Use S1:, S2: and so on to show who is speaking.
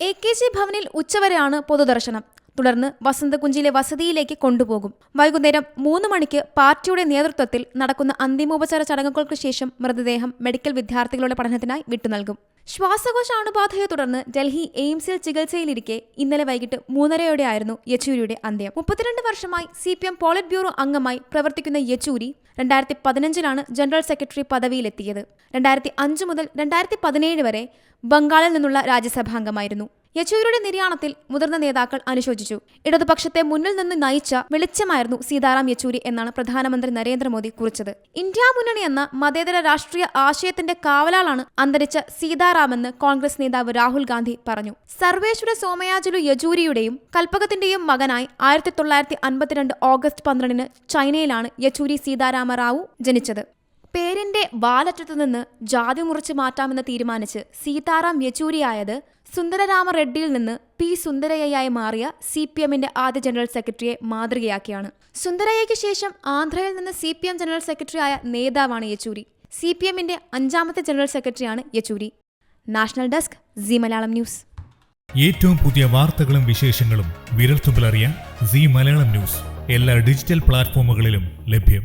S1: A K G ഭവനിൽ ഉച്ചവരെയാണ് പൊതുദർശനം. തുടർന്ന് വസന്തകുഞ്ചിലെ വസതിയിലേക്ക് കൊണ്ടുപോകും. വൈകുന്നേരം മൂന്ന് മണിക്ക് പാർട്ടിയുടെ നേതൃത്വത്തിൽ നടക്കുന്ന അന്തിമോപചാര ചടങ്ങുകൾക്ക് ശേഷം മൃതദേഹം മെഡിക്കൽ വിദ്യാർത്ഥികളുടെ പഠനത്തിനായി വിട്ടുനൽകും. ശ്വാസകോശ അണുബാധയെ തുടർന്ന് ഡൽഹി എയിംസിൽ ചികിത്സയിലിരിക്കെ ഇന്നലെ വൈകിട്ട് മൂന്നരയോടെ ആയിരുന്നു യെച്ചൂരിയുടെ അന്ത്യം. മുപ്പത്തിരണ്ട് വർഷമായി C P M polit bureau അംഗമായി പ്രവർത്തിക്കുന്ന യെച്ചൂരി രണ്ടായിരത്തി പതിനഞ്ചിലാണ് ജനറൽ സെക്രട്ടറി പദവിയിലെത്തിയത്. രണ്ടായിരത്തി അഞ്ച് മുതൽ രണ്ടായിരത്തി പതിനേഴ് വരെ ബംഗാളിൽ നിന്നുള്ള രാജ്യസഭാംഗമായിരുന്നു. യെച്ചൂരിയുടെ നിര്യാണത്തിൽ മുതിർന്ന നേതാക്കൾ അനുശോചിച്ചു. ഇടതുപക്ഷത്തെ മുന്നിൽ നിന്ന് നയിച്ച വെളിച്ചമായിരുന്നു സീതാറാം യെച്ചൂരി എന്നാണ് പ്രധാനമന്ത്രി നരേന്ദ്രമോദി കുറിച്ചത്. ഇന്ത്യ മുന്നണി എന്ന മതേതര രാഷ്ട്രീയ ആശയത്തിന്റെ കാവലാളാണ് അന്തരിച്ച സീതാറാമെന്ന് കോൺഗ്രസ് നേതാവ് രാഹുൽ ഗാന്ധി പറഞ്ഞു. സർവേശ്വര സോമയാജുലു യെച്ചൂരിയുടെയും കൽപ്പകത്തിന്റെയും മകനായി ആയിരത്തി തൊള്ളായിരത്തി അൻപത്തിരണ്ട് ഓഗസ്റ്റ് പന്ത്രണ്ടിന് ചൈനയിലാണ് യെച്ചൂരി സീതാരാമ റാവു ജനിച്ചത്. പേരിന്റെ വാലറ്റത്തു നിന്ന് ജാതി മുറിച്ച് മാറ്റാമെന്ന് തീരുമാനിച്ച് സീതാറാം യെച്ചൂരിയായത് സുന്ദരരാമ റെഡ്ഡിയിൽ നിന്ന് പി സുന്ദരയ്യയായി മാറിയ സി പി എമ്മിന്റെ ആദ്യ ജനറൽ സെക്രട്ടറിയെ മാതൃകയാക്കിയാണ്. സുന്ദരയ്യയ്ക്ക് ശേഷം ആന്ധ്രയിൽ നിന്ന് സി പി എം ജനറൽ സെക്രട്ടറിയായ നേതാവാണ് യെച്ചൂരി. സി പി എമ്മിന്റെ അഞ്ചാമത്തെ ജനറൽ സെക്രട്ടറിയാണ് Yechury. National desk C Malayalam news.
S2: ഏറ്റവും പുതിയ വാർത്തകളും വിശേഷങ്ങളും വിരൽത്തുമ്പിലറിയാൻ സി മലയാളം ന്യൂസ് എല്ലാ ഡിജിറ്റൽ പ്ലാറ്റ്ഫോമുകളിലും ലഭ്യം.